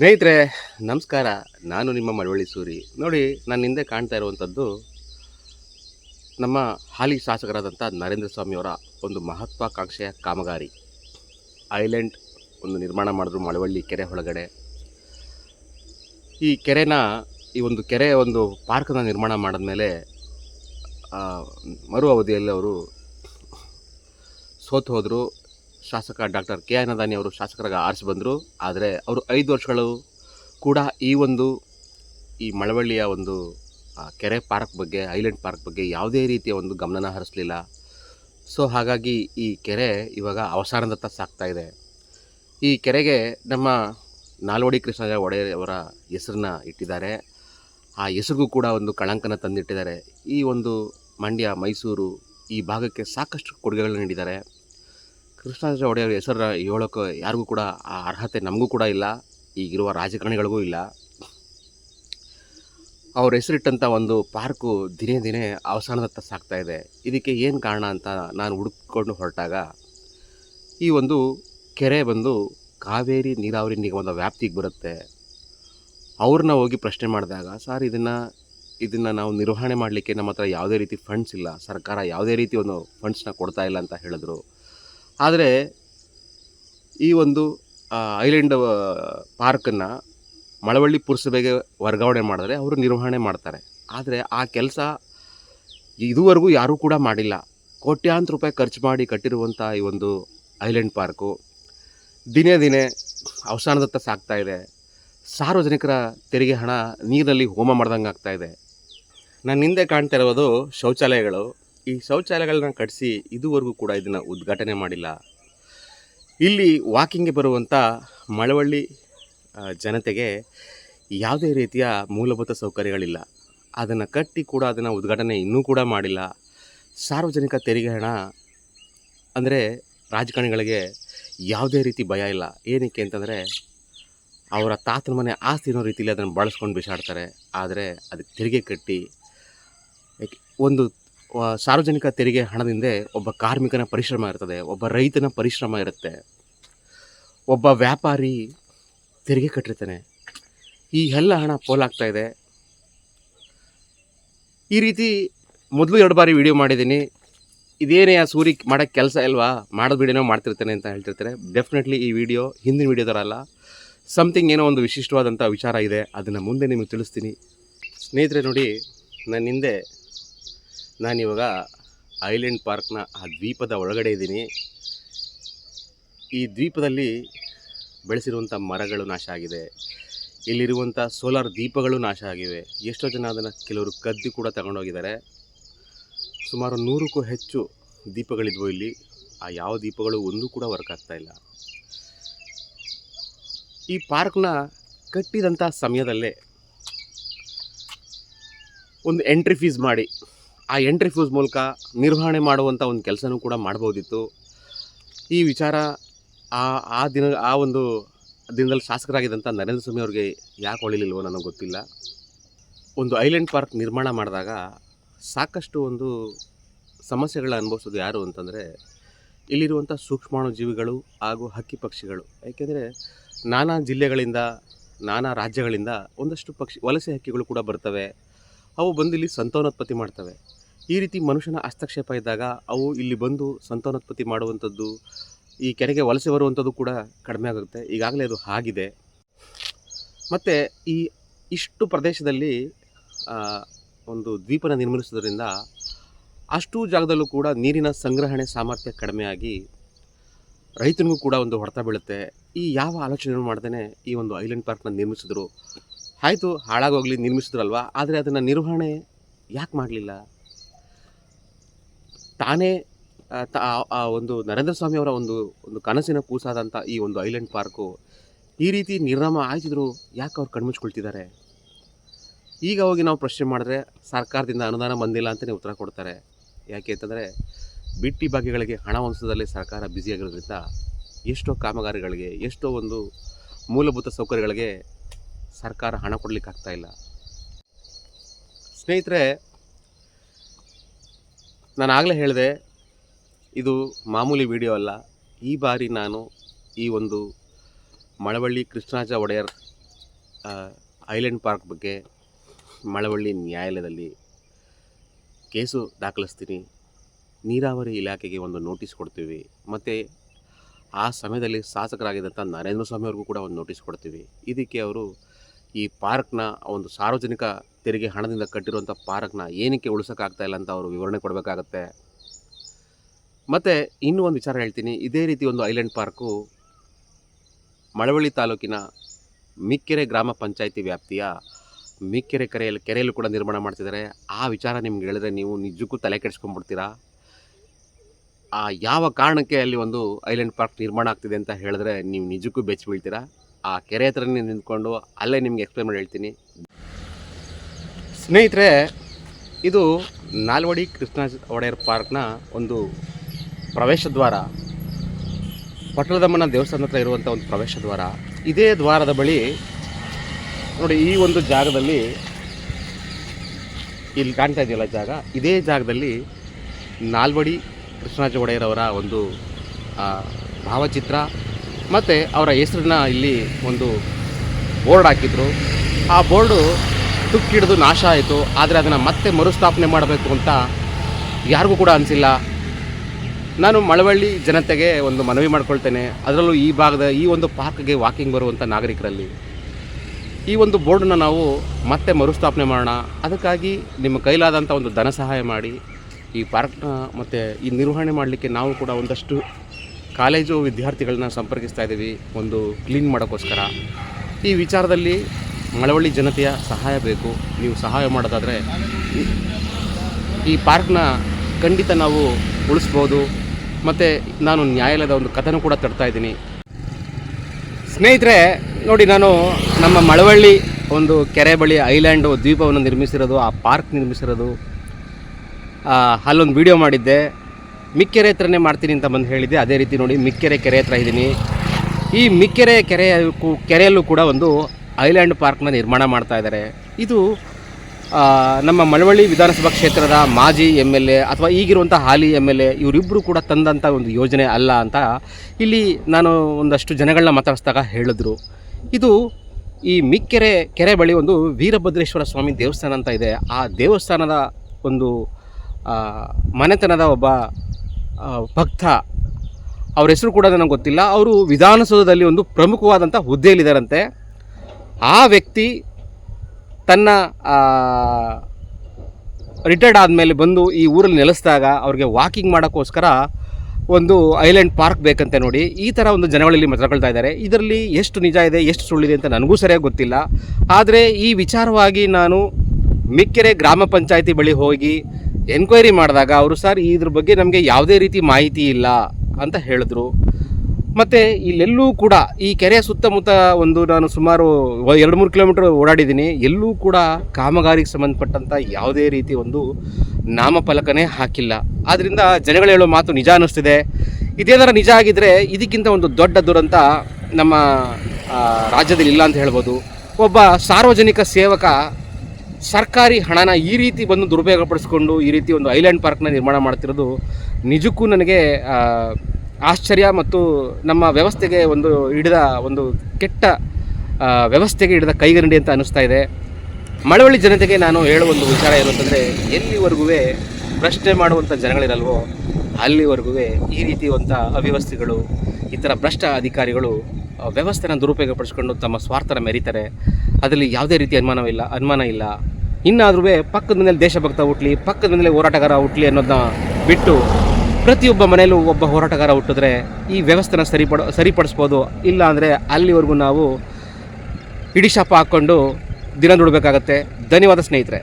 ಸ್ನೇಹಿತರೆ, ನಮಸ್ಕಾರ. ನಾನು ನಿಮ್ಮ ಮಳವಳ್ಳಿ ಸೂರಿ. ನೋಡಿ, ನನ್ನ ಹಿಂದೆ ಕಾಣ್ತಾ ಇರುವಂಥದ್ದು ನಮ್ಮ ಹಾಲಿ ಶಾಸಕರಾದಂಥ ನರೇಂದ್ರ ಸ್ವಾಮಿಯವರ ಒಂದು ಮಹತ್ವಾಕಾಂಕ್ಷೆಯ ಕಾಮಗಾರಿ. ಐಲ್ಯಾಂಡ್ ಒಂದು ನಿರ್ಮಾಣ ಮಾಡಿದ್ರು ಮಳವಳ್ಳಿ ಕೆರೆ ಒಳಗಡೆ. ಈ ಕೆರೆನ, ಈ ಒಂದು ಕೆರೆ ಒಂದು ಪಾರ್ಕನ್ನ ನಿರ್ಮಾಣ ಮಾಡಿದ್ಮೇಲೆ ಮರು ಅವಧಿಯಲ್ಲಿ ಅವರು ಸೋತು ಹೋದರು. ಶಾಸಕ ಡಾಕ್ಟರ್ ಕೆ ಅನ್ನದಾನಿ ಅವರು ಶಾಸಕರಾಗಿ ಆರಿಸಿ ಬಂದರು. ಆದರೆ ಅವರು ಐದು ವರ್ಷಗಳು ಕೂಡ ಈ ಒಂದು ಈ ಮಳವಳ್ಳಿಯ ಒಂದು ಕೆರೆ ಪಾರ್ಕ್ ಬಗ್ಗೆ, ಐಲ್ಯಾಂಡ್ ಪಾರ್ಕ್ ಬಗ್ಗೆ ಯಾವುದೇ ರೀತಿಯ ಒಂದು ಗಮನನ ಹರಿಸಲಿಲ್ಲ. ಸೊ ಹಾಗಾಗಿ ಈ ಕೆರೆ ಇವಾಗ ಅವಸಾನದತ್ತ ಸಾಗ್ತಾ ಇದೆ. ಈ ಕೆರೆಗೆ ನಮ್ಮ ನಾಲ್ವಡಿ ಕೃಷ್ಣರಾಜ ಒಡೆಯವರ ಹೆಸರನ್ನ ಇಟ್ಟಿದ್ದಾರೆ. ಆ ಹೆಸರಿಗೂ ಕೂಡ ಒಂದು ಕಳಂಕನ ತಂದಿಟ್ಟಿದ್ದಾರೆ. ಈ ಒಂದು ಮಂಡ್ಯ, ಮೈಸೂರು ಈ ಭಾಗಕ್ಕೆ ಸಾಕಷ್ಟು ಕೊಡುಗೆಗಳನ್ನ ನೀಡಿದ್ದಾರೆ. ಕೃಷ್ಣರಾಜ ಒಡೆಯರ್ ಹೆಸರು ಹೇಳೋಕೆ ಯಾರಿಗೂ ಕೂಡ ಆ ಅರ್ಹತೆ ನಮಗೂ ಕೂಡ ಇಲ್ಲ. ಈಗಿರುವ ರಾಜಕಾರಣಿಗಳಿಗೂ ಇಲ್ಲ. ಅವ್ರ ಹೆಸರಿಟ್ಟಂಥ ಒಂದು ಪಾರ್ಕು ದಿನೇ ದಿನೇ ಅವಸಾನದತ್ತ ಸಾಗ್ತಾ ಇದೆ. ಇದಕ್ಕೆ ಏನು ಕಾರಣ ಅಂತ ನಾನು ಹುಡುಕಿಕೊಂಡು ಹೊರಟಾಗ, ಈ ಒಂದು ಕೆರೆ ಬಂದು ಕಾವೇರಿ ನೀರಾವರಿ ನಿಗಮದ ವ್ಯಾಪ್ತಿಗೆ ಬರುತ್ತೆ. ಅವ್ರನ್ನ ಹೋಗಿ ಪ್ರಶ್ನೆ ಮಾಡಿದಾಗ, ಸರ್, ಇದನ್ನು ಇದನ್ನು ನಾವು ನಿರ್ವಹಣೆ ಮಾಡಲಿಕ್ಕೆ ನಮ್ಮ ಹತ್ರ ಯಾವುದೇ ರೀತಿ ಫಂಡ್ಸ್ ಇಲ್ಲ. ಸರ್ಕಾರ ಯಾವುದೇ ರೀತಿ ಒಂದು ಫಂಡ್ಸ್ನ ಕೊಡ್ತಾ ಇಲ್ಲ ಅಂತ ಹೇಳಿದ್ರು. ಆದರೆ ಈ ಒಂದು ಐಲ್ಯಾಂಡ್ ಪಾರ್ಕನ್ನು ಮಳವಳ್ಳಿ ಪುರಸಭೆಗೆ ವರ್ಗಾವಣೆ ಮಾಡಿದ್ರೆ ಅವರು ನಿರ್ವಹಣೆ ಮಾಡ್ತಾರೆ. ಆದರೆ ಆ ಕೆಲಸ ಇದುವರೆಗೂ ಯಾರೂ ಕೂಡ ಮಾಡಿಲ್ಲ. ಕೋಟ್ಯಾಂತರ ರೂಪಾಯಿ ಖರ್ಚು ಮಾಡಿ ಕಟ್ಟಿರುವಂಥ ಈ ಒಂದು ಐಲ್ಯಾಂಡ್ ಪಾರ್ಕು ದಿನೇ ದಿನೇ ಅವಸಾನದತ್ತ ಸಾಗ್ತಾ ಸಾರ್ವಜನಿಕರ ತೆರಿಗೆ ಹಣ ನೀರಿನಲ್ಲಿ ಹೋಮ ಮಾಡ್ದಂಗೆ ಇದೆ. ನನ್ನ ಹಿಂದೆ ಕಾಣ್ತಾ ಇರೋದು ಶೌಚಾಲಯಗಳು. ಈ ಶೌಚಾಲಯಗಳನ್ನ ಕಟ್ಟಿಸಿ ಇದುವರೆಗೂ ಕೂಡ ಇದನ್ನು ಉದ್ಘಾಟನೆ ಮಾಡಿಲ್ಲ. ಇಲ್ಲಿ ವಾಕಿಂಗ್ಗೆ ಬರುವಂಥ ಮಳವಳ್ಳಿ ಜನತೆಗೆ ಯಾವುದೇ ರೀತಿಯ ಮೂಲಭೂತ ಸೌಕರ್ಯಗಳಿಲ್ಲ. ಅದನ್ನು ಕಟ್ಟಿ ಕೂಡ ಅದನ್ನು ಉದ್ಘಾಟನೆ ಇನ್ನೂ ಕೂಡ ಮಾಡಿಲ್ಲ. ಸಾರ್ವಜನಿಕ ತೆರಿಗೆ ಹಣ ಅಂದರೆ ರಾಜಕಾರಣಿಗಳಿಗೆ ಯಾವುದೇ ರೀತಿ ಭಯ ಇಲ್ಲ. ಏನಕ್ಕೆ ಅಂತಂದರೆ ಅವರ ತಾತನ ಮನೆ ಆಸ್ತಿ ಇರೋ ರೀತಿಯಲ್ಲಿ ಅದನ್ನು ಬಳಸ್ಕೊಂಡು ಬಿಸಾಡ್ತಾರೆ. ಆದರೆ ಅದಕ್ಕೆ ತೆರಿಗೆ ಕಟ್ಟಿ ಒಂದು ಸಾರ್ವಜನಿಕ ತೆರಿಗೆ ಹಣದಿಂದ ಒಬ್ಬ ಕಾರ್ಮಿಕನ ಪರಿಶ್ರಮ ಇರ್ತದೆ, ಒಬ್ಬ ರೈತನ ಪರಿಶ್ರಮ ಇರುತ್ತೆ. ಒಬ್ಬ ವ್ಯಾಪಾರಿ ತೆರಿಗೆ ಕಟ್ಟಿರ್ತಾನೆ. ಈ ಎಲ್ಲ ಹಣ ಪೋಲಾಗ್ತಾ ಇದೆ. ಈ ರೀತಿ ಮೊದಲು ಎರಡು ಬಾರಿ ವಿಡಿಯೋ ಮಾಡಿದ್ದೀನಿ. ಇದೇನೇ ಆ ಸೂರಿ ಮಾಡೋಕ್ಕೆ ಕೆಲಸ ಇಲ್ವಾ? ಮಾಡೋದು ವಿಡಿಯೋನೋ ಮಾಡ್ತಿರ್ತಾನೆ ಅಂತ ಹೇಳ್ತಿರ್ತಾರೆ. ಡೆಫಿನೆಟ್ಲಿ ಈ ವಿಡಿಯೋ ಹಿಂದಿನ ವಿಡಿಯೋ ಥರ ಅಲ್ಲ. ಸಮಥಿಂಗ್ ಏನೋ ಒಂದು ವಿಶಿಷ್ಟವಾದಂಥ ವಿಚಾರ ಇದೆ. ಅದನ್ನು ಮುಂದೆ ನಿಮಗೆ ತಿಳಿಸ್ತೀನಿ. ಸ್ನೇಹಿತರೆ ನೋಡಿ ನನ್ನ ಹಿಂದೆ ನಾನಿವಾಗ ಐಲ್ಯಾಂಡ್ ಪಾರ್ಕ್ನ ಆ ದ್ವೀಪದ ಒಳಗಡೆ ಇದ್ದೀನಿ. ಈ ದ್ವೀಪದಲ್ಲಿ ಬೆಳೆಸಿರುವಂಥ ಮರಗಳು ನಾಶ ಆಗಿದೆ. ಇಲ್ಲಿರುವಂಥ ಸೋಲಾರ್ ದೀಪಗಳು ನಾಶ ಆಗಿವೆ. ಎಷ್ಟೋ ಜನ ಅದನ್ನು ಕೆಲವರು ಕದ್ದು ಕೂಡ ತಗೊಂಡೋಗಿದ್ದಾರೆ. ಸುಮಾರು ನೂರಕ್ಕೂ ಹೆಚ್ಚು ದೀಪಗಳಿದ್ವು ಇಲ್ಲಿ. ಆ ಯಾವ ದೀಪಗಳು ಒಂದೂ ಕೂಡ ವರ್ಕ್ ಆಗ್ತಾ ಇಲ್ಲ. ಈ ಪಾರ್ಕ್ನ ಕಟ್ಟಿದಂಥ ಸಮಯದಲ್ಲೇ ಒಂದು ಎಂಟ್ರಿ ಫೀಸ್ ಮಾಡಿ ಆ ಎಂಟ್ರಿ ಫ್ಯೂಸ್ ಮೂಲಕ ನಿರ್ವಹಣೆ ಮಾಡುವಂಥ ಒಂದು ಕೆಲಸನೂ ಕೂಡ ಮಾಡ್ಬೋದಿತ್ತು. ಈ ವಿಚಾರ ಆ ಆ ದಿನ, ಆ ಒಂದು ದಿನದಲ್ಲಿ ಶಾಸಕರಾಗಿದ್ದಂಥ ನರೇಂದ್ರ ಸ್ವಾಮಿ ಅವ್ರಿಗೆ ಯಾಕೆ ಹೊಳಿಲಿಲ್ವೋ ನನಗೆ ಗೊತ್ತಿಲ್ಲ. ಒಂದು ಐಲ್ಯಾಂಡ್ ಪಾರ್ಕ್ ನಿರ್ಮಾಣ ಮಾಡಿದಾಗ ಸಾಕಷ್ಟು ಒಂದು ಸಮಸ್ಯೆಗಳ ಅನುಭವಿಸೋದು ಯಾರು ಅಂತಂದರೆ ಇಲ್ಲಿರುವಂಥ ಸೂಕ್ಷ್ಮಾಣು ಜೀವಿಗಳು ಹಾಗೂ ಹಕ್ಕಿ ಪಕ್ಷಿಗಳು. ಏಕೆಂದರೆ ನಾನಾ ಜಿಲ್ಲೆಗಳಿಂದ, ನಾನಾ ರಾಜ್ಯಗಳಿಂದ ಒಂದಷ್ಟು ಪಕ್ಷಿ, ವಲಸೆ ಹಕ್ಕಿಗಳು ಕೂಡ ಬರ್ತವೆ. ಅವು ಬಂದು ಇಲ್ಲಿ ಸಂತಾನೋತ್ಪತ್ತಿ ಮಾಡ್ತವೆ. ಈ ರೀತಿ ಮನುಷ್ಯನ ಹಸ್ತಕ್ಷೇಪ ಇದ್ದಾಗ ಅವು ಇಲ್ಲಿ ಬಂದು ಸಂತಾನೋತ್ಪತ್ತಿ ಮಾಡುವಂಥದ್ದು, ಈ ಕೆರೆಗೆ ವಲಸೆ ಬರುವಂಥದ್ದು ಕೂಡ ಕಡಿಮೆ ಆಗುತ್ತೆ. ಈಗಾಗಲೇ ಅದು ಆಗಿದೆ. ಮತ್ತು ಈ ಇಷ್ಟು ಪ್ರದೇಶದಲ್ಲಿ ಒಂದು ದ್ವೀಪನ ನಿರ್ಮಿಸೋದ್ರಿಂದ ಅಷ್ಟು ಜಾಗದಲ್ಲೂ ಕೂಡ ನೀರಿನ ಸಂಗ್ರಹಣೆ ಸಾಮರ್ಥ್ಯ ಕಡಿಮೆಯಾಗಿ ರೈತನಿಗೂ ಕೂಡ ಒಂದು ಹೊಡೆತ ಬೀಳುತ್ತೆ. ಈ ಯಾವ ಆಲೋಚನೆ ಮಾಡ್ದೇ ಈ ಒಂದು ಐಲ್ಯಾಂಡ್ ಪಾರ್ಕ್ನ ನಿರ್ಮಿಸಿದ್ರು? ಆಯಿತು, ಹಾಳಾಗೋಗ್ಲಿ, ನಿರ್ಮಿಸಿದ್ರಲ್ವ? ಆದರೆ ಅದನ್ನು ನಿರ್ವಹಣೆ ಯಾಕೆ ಮಾಡಲಿಲ್ಲ? ತಾನೇ ಆ, ಒಂದು ನರೇಂದ್ರ ಸ್ವಾಮಿ ಅವರ ಒಂದು ಒಂದು ಕನಸಿನ ಕೂಸಾದಂಥ ಈ ಒಂದು ಐಲ್ಯಾಂಡ್ ಪಾರ್ಕು ಈ ರೀತಿ ನಿರ್ನಾಮ ಆಯ್ತಿದ್ರು ಯಾಕೆ ಅವ್ರು ಕಣ್ಮುಚ್ಕೊಳ್ತಿದ್ದಾರೆ? ಈಗ ಹೋಗಿ ನಾವು ಪ್ರಶ್ನೆ ಮಾಡಿದ್ರೆ ಸರ್ಕಾರದಿಂದ ಅನುದಾನ ಬಂದಿಲ್ಲ ಅಂತಲೇ ಉತ್ತರ ಕೊಡ್ತಾರೆ. ಯಾಕೆ ಅಂತಂದರೆ ಬಿಟ್ಟಿ ಭಾಗ್ಯಗಳಿಗೆ ಹಣ ಹೊಂದಿಸೋದ್ರಲ್ಲಿ ಸರ್ಕಾರ ಬ್ಯುಸಿಯಾಗಿರೋದ್ರಿಂದ ಎಷ್ಟೋ ಕಾಮಗಾರಿಗಳಿಗೆ ಎಷ್ಟೋ ಒಂದು ಮೂಲಭೂತ ಸೌಕರ್ಯಗಳಿಗೆ ಸರ್ಕಾರ ಹಣ ಕೊಡಲಿಕ್ಕೆ ಆಗ್ತಾ ಇಲ್ಲ. ಸ್ನೇಹಿತರೆ ನಾನು ಆಗಲೇ ಹೇಳಿದೆ, ಇದು ಮಾಮೂಲಿ ವಿಡಿಯೋ ಅಲ್ಲ. ಈ ಬಾರಿ ನಾನು ಈ ಒಂದು ಮಳವಳ್ಳಿ ಕೃಷ್ಣರಾಜ ಒಡೆಯರ್ ಐಲ್ಯಾಂಡ್ ಪಾರ್ಕ್ ಬಗ್ಗೆ ಮಳವಳ್ಳಿ ನ್ಯಾಯಾಲಯದಲ್ಲಿ ಕೇಸು ದಾಖಲಿಸ್ತೀನಿ. ನೀರಾವರಿ ಇಲಾಖೆಗೆ ಒಂದು ನೋಟಿಸ್ ಕೊಡ್ತೀವಿ. ಮತ್ತು ಆ ಸಮಯದಲ್ಲಿ ಶಾಸಕರಾಗಿದ್ದಂಥ ನರೇಂದ್ರ ಸ್ವಾಮಿ ಅವ್ರಿಗೂ ಕೂಡ ಒಂದು ನೋಟಿಸ್ ಕೊಡ್ತೀವಿ. ಇದಕ್ಕೆ ಅವರು ಈ ಪಾರ್ಕ್ನ ಒಂದು ಸಾರ್ವಜನಿಕ ತೆರಿಗೆ ಹಣದಿಂದ ಕಟ್ಟಿರುವಂಥ ಪಾರ್ಕ್ನ ಏನಕ್ಕೆ ಉಳಿಸೋಕ್ಕಾಗ್ತಾ ಇಲ್ಲ ಅಂತ ಅವರು ವಿವರಣೆ ಕೊಡಬೇಕಾಗತ್ತೆ. ಮತ್ತು ಇನ್ನೂ ಒಂದು ವಿಚಾರ ಹೇಳ್ತೀನಿ. ಇದೇ ರೀತಿ ಒಂದು ಐಲ್ಯಾಂಡ್ ಪಾರ್ಕು ಮಳವಳ್ಳಿ ತಾಲೂಕಿನ ಮಿಕ್ಕೆರೆ ಗ್ರಾಮ ಪಂಚಾಯಿತಿ ವ್ಯಾಪ್ತಿಯ ಮಿಕ್ಕೆರೆ ಕೆರೆಯಲ್ಲಿ, ಕೆರೆಯಲ್ಲೂ ಕೂಡ ನಿರ್ಮಾಣ ಮಾಡ್ತಿದ್ದಾರೆ. ಆ ವಿಚಾರ ನಿಮ್ಗೆ ಹೇಳಿದ್ರೆ ನೀವು ನಿಜಕ್ಕೂ ತಲೆ ಕೆಡಿಸ್ಕೊಂಡ್ಬಿಡ್ತೀರಾ? ಆ ಯಾವ ಕಾರಣಕ್ಕೆ ಅಲ್ಲಿ ಒಂದು ಐಲ್ಯಾಂಡ್ ಪಾರ್ಕ್ ನಿರ್ಮಾಣ ಆಗ್ತಿದೆ ಅಂತ ಹೇಳಿದ್ರೆ ನೀವು ನಿಜಕ್ಕೂ ಬೆಚ್ಚಿ ಬೀಳ್ತೀರಾ ಆ ಕೆರೆ ಹತ್ರನೇ ನಿಂತ್ಕೊಂಡು ಅಲ್ಲೇ ನಿಮ್ಗೆ ಎಕ್ಸ್ಪ್ಲೇನ್ ಮಾಡಿ ಹೇಳ್ತೀನಿ. ಸ್ನೇಹಿತರೆ, ಇದು ನಾಲ್ವಡಿ ಕೃಷ್ಣ ಒಡೆಯರ್ ಪಾರ್ಕ್ನ ಒಂದು ಪ್ರವೇಶ ದ್ವಾರ. ಪಟ್ಟಣದಮ್ಮನ ದೇವಸ್ಥಾನ ಹತ್ರ ಇರುವಂಥ ಒಂದು ಪ್ರವೇಶ ದ್ವಾರ. ಇದೇ ದ್ವಾರದ ಬಳಿ ನೋಡಿ, ಈ ಒಂದು ಜಾಗದಲ್ಲಿ ಇಲ್ಲಿ ಕಾಣ್ತಾ ಇದೆಯಲ್ಲ ಜಾಗ? ಇದೇ ಜಾಗದಲ್ಲಿ ನಾಲ್ವಡಿ ಕೃಷ್ಣರಾಜ ಒಡೆಯರವರ ಒಂದು ಭಾವಚಿತ್ರ ಮತ್ತು ಅವರ ಹೆಸರನ್ನ ಇಲ್ಲಿ ಒಂದು ಬೋರ್ಡ್ ಹಾಕಿದ್ರು. ಆ ಬೋರ್ಡು ತುಕ್ಕಿಡಿದು ನಾಶ ಆಯಿತು. ಆದರೆ ಅದನ್ನು ಮತ್ತೆ ಮರುಸ್ಥಾಪನೆ ಮಾಡಬೇಕು ಅಂತ ಯಾರಿಗೂ ಕೂಡ ಅನಿಸಿಲ್ಲ. ನಾನು ಮಳವಳ್ಳಿ ಜನತೆಗೆ ಒಂದು ಮನವಿ ಮಾಡ್ಕೊಳ್ತೇನೆ. ಅದರಲ್ಲೂ ಈ ಭಾಗದ ಈ ಒಂದು ಪಾರ್ಕ್ಗೆ ವಾಕಿಂಗ್ ಬರುವಂಥ ನಾಗರಿಕರಲ್ಲಿ. ಈ ಒಂದು ಬೋರ್ಡನ್ನು ನಾವು ಮತ್ತೆ ಮರುಸ್ಥಾಪನೆ ಮಾಡೋಣ. ಅದಕ್ಕಾಗಿ ನಿಮ್ಮ ಕೈಲಾದಂಥ ಒಂದು ಧನ ಸಹಾಯ ಮಾಡಿ ಈ ಪಾರ್ಕ್ನ ಮತ್ತು ಈ ನಿರ್ವಹಣೆ ಮಾಡಲಿಕ್ಕೆ ನಾವು ಕೂಡ ಒಂದಷ್ಟು ಕಾಲೇಜು ವಿದ್ಯಾರ್ಥಿಗಳನ್ನ ಸಂಪರ್ಕಿಸ್ತಾ ಇದ್ದೀವಿ ಒಂದು ಕ್ಲೀನ್ ಮಾಡೋಕ್ಕೋಸ್ಕರ. ಈ ವಿಚಾರದಲ್ಲಿ ಮಳವಳ್ಳಿ ಜನತೆಯ ಸಹಾಯ ಬೇಕು. ನೀವು ಸಹಾಯ ಮಾಡೋದಾದರೆ ಈ ಪಾರ್ಕ್ನ ಖಂಡಿತ ನಾವು ಉಳಿಸ್ಬೋದು. ಮತ್ತು ನಾನು ನ್ಯಾಯಾಲಯದ ಒಂದು ಕಥನ ಕೂಡ ತರ್ತಾ ಇದ್ದೀನಿ. ಸ್ನೇಹಿತರೆ, ನೋಡಿ ನಾನು ನಮ್ಮ ಮಳವಳ್ಳಿ ಒಂದು ಕೆರೆ ಬಳಿ ಐಲ್ಯಾಂಡು ದ್ವೀಪವನ್ನು ನಿರ್ಮಿಸಿರೋದು, ಆ ಪಾರ್ಕ್ ನಿರ್ಮಿಸಿರೋದು ಅಲ್ಲೊಂದು ವಿಡಿಯೋ ಮಾಡಿದ್ದೆ. ಮಿಕ್ಕೆರೆ ಹತ್ರನೇ ಮಾಡ್ತೀನಿ ಅಂತ ಬಂದು ಹೇಳಿದ್ದೆ. ಅದೇ ರೀತಿ ನೋಡಿ ಮಿಕ್ಕೆರೆ ಕೆರೆ ಹತ್ರ ಇದ್ದೀನಿ. ಈ ಮಿಕ್ಕೆರೆ ಕೆರೆ ಕೆರೆಯಲ್ಲೂ ಕೂಡ ಒಂದು ಐಲ್ಯಾಂಡ್ ಪಾರ್ಕ್ನ ನಿರ್ಮಾಣ ಮಾಡ್ತಾ ಇದ್ದಾರೆ. ಇದು ನಮ್ಮ ಮಳವಳ್ಳಿ ವಿಧಾನಸಭಾ ಕ್ಷೇತ್ರದ ಮಾಜಿ ಎಂ ಎಲ್ ಎ ಅಥವಾ ಈಗಿರುವಂಥ ಹಾಲಿ ಎಂ ಎಲ್ ಎ ಇವರಿಬ್ಬರು ಕೂಡ ತಂದಂಥ ಒಂದು ಯೋಜನೆ ಅಲ್ಲ ಅಂತ ಇಲ್ಲಿ ನಾನು ಒಂದಷ್ಟು ಜನಗಳನ್ನ ಮಾತಾಡಿಸಿದಾಗ ಹೇಳಿದ್ರು. ಇದು ಈ ಮಿಕ್ಕೆರೆ ಕೆರೆ ಬಳಿ ಒಂದು ವೀರಭದ್ರೇಶ್ವರ ಸ್ವಾಮಿ ದೇವಸ್ಥಾನ ಅಂತ ಇದೆ. ಆ ದೇವಸ್ಥಾನದ ಒಂದು ಮನೆತನದ ಒಬ್ಬ ಭಕ್ತ. ಅವ್ರ ಹೆಸರು ಕೂಡ ನನಗೆ ಗೊತ್ತಿಲ್ಲ. ಅವರು ವಿಧಾನಸೌಧದಲ್ಲಿ ಒಂದು ಪ್ರಮುಖವಾದಂಥ ಹುದ್ದೆಯಲ್ಲಿದ್ದಾರಂತೆ. ಆ ವ್ಯಕ್ತಿ ತನ್ನ ರಿಟೈರ್ಡ್ ಆದಮೇಲೆ ಬಂದು ಈ ಊರಲ್ಲಿ ನೆಲೆಸಿದಾಗ ಅವ್ರಿಗೆ ವಾಕಿಂಗ್ ಮಾಡೋಕ್ಕೋಸ್ಕರ ಒಂದು ಐಲ್ಯಾಂಡ್ ಪಾರ್ಕ್ ಬೇಕಂತೆ ನೋಡಿ. ಈ ಥರ ಒಂದು ಜನಗಳಲ್ಲಿ ಮಾತಾಡ್ಕೊಳ್ತಾ ಇದ್ದಾರೆ. ಇದರಲ್ಲಿ ಎಷ್ಟು ನಿಜ ಇದೆ, ಎಷ್ಟು ಸುಳ್ಳಿದೆ ಅಂತ ನನಗೂ ಸರಿಯಾಗಿ ಗೊತ್ತಿಲ್ಲ. ಆದರೆ ಈ ವಿಚಾರವಾಗಿ ನಾನು ಮಿಕ್ಕೆರೆ ಗ್ರಾಮ ಪಂಚಾಯಿತಿ ಬಳಿ ಹೋಗಿ ಎನ್ಕ್ವೈರಿ ಮಾಡಿದಾಗ ಅವರು, ಸರ್, ಇದ್ರ ಬಗ್ಗೆ ನಮಗೆ ಯಾವುದೇ ರೀತಿ ಮಾಹಿತಿ ಇಲ್ಲ ಅಂತ ಹೇಳಿದ್ರು. ಮತ್ತು ಇಲ್ಲೆಲ್ಲೂ ಕೂಡ ಈ ಕೆರೆಯ ಸುತ್ತಮುತ್ತ ಒಂದು ನಾನು ಸುಮಾರು ಎರಡು ಮೂರು ಕಿಲೋಮೀಟರ್ ಓಡಾಡಿದ್ದೀನಿ. ಎಲ್ಲೂ ಕೂಡ ಕಾಮಗಾರಿಗೆ ಸಂಬಂಧಪಟ್ಟಂಥ ಯಾವುದೇ ರೀತಿ ಒಂದು ನಾಮಫಲಕನೇ ಹಾಕಿಲ್ಲ. ಆದ್ದರಿಂದ ಜನಗಳು ಹೇಳೋ ಮಾತು ನಿಜ ಅನ್ನಿಸ್ತಿದೆ. ಇದೇನಾರ ನಿಜ ಆಗಿದ್ದರೆ ಇದಕ್ಕಿಂತ ಒಂದು ದೊಡ್ಡ ದುರಂತ ನಮ್ಮ ರಾಜ್ಯದಲ್ಲಿ ಇಲ್ಲ ಅಂತ ಹೇಳ್ಬೋದು. ಒಬ್ಬ ಸಾರ್ವಜನಿಕ ಸೇವಕ ಸರ್ಕಾರಿ ಹಣನ ಈ ರೀತಿ ಬಂದು ದುರುಪಯೋಗಪಡಿಸ್ಕೊಂಡು ಈ ರೀತಿ ಒಂದು ಐಲ್ಯಾಂಡ್ ಪಾರ್ಕ್ನ ನಿರ್ಮಾಣ ಮಾಡ್ತಿರೋದು ನಿಜಕ್ಕೂ ನನಗೆ ಆಶ್ಚರ್ಯ ಮತ್ತು ನಮ್ಮ ವ್ಯವಸ್ಥೆಗೆ ಒಂದು ಹಿಡಿದ ಒಂದು ಕೆಟ್ಟ ವ್ಯವಸ್ಥೆಗೆ ಹಿಡಿದ ಕೈಗಂಡಿ ಅಂತ ಅನ್ನಿಸ್ತಾ ಇದೆ. ಮಳವಳ್ಳಿ ಜನತೆಗೆ ನಾನು ಹೇಳುವ ಒಂದು ವಿಚಾರ ಏನು ಅಂತಂದರೆ, ಎಲ್ಲಿವರೆಗೂ ಪ್ರಶ್ನೆ ಮಾಡುವಂಥ ಜನಗಳಿರಲ್ವೋ ಅಲ್ಲಿವರೆಗೂ ಈ ರೀತಿಯುವಂಥ ಅವ್ಯವಸ್ಥೆಗಳು, ಈ ಥರ ಭ್ರಷ್ಟ ಅಧಿಕಾರಿಗಳು ವ್ಯವಸ್ಥೆನ ದುರುಪಯೋಗಪಡಿಸ್ಕೊಂಡು ತಮ್ಮ ಸ್ವಾರ್ಥನ ಮೆರೀತಾರೆ. ಅದರಲ್ಲಿ ಯಾವುದೇ ರೀತಿ ಅನುಮಾನವಿಲ್ಲ, ಅನುಮಾನ ಇಲ್ಲ. ಇನ್ನಾದ್ರೂ ಪಕ್ಕದ ಮನೇಲಿ ದೇಶಭಕ್ತ ಹುಟ್ಲಿ, ಪಕ್ಕದ ಮನೇಲಿ ಹೋರಾಟಗಾರ ಹುಟ್ಲಿ ಅನ್ನೋದನ್ನ ಬಿಟ್ಟು ಪ್ರತಿಯೊಬ್ಬ ಮನೆಯಲ್ಲೂ ಒಬ್ಬ ಹೋರಾಟಗಾರ ಹುಟ್ಟಿದ್ರೆ ಈ ವ್ಯವಸ್ಥೆನ ಸರಿಪಡ, ಸರಿಪಡಿಸ್ಬೋದು. ಇಲ್ಲ ಅಂದರೆ ಅಲ್ಲಿವರೆಗೂ ನಾವು ಇಡೀ ಶಾಪ ಹಾಕ್ಕೊಂಡು ದಿನ ದುಡಬೇಕಾಗತ್ತೆ. ಧನ್ಯವಾದ ಸ್ನೇಹಿತರೆ.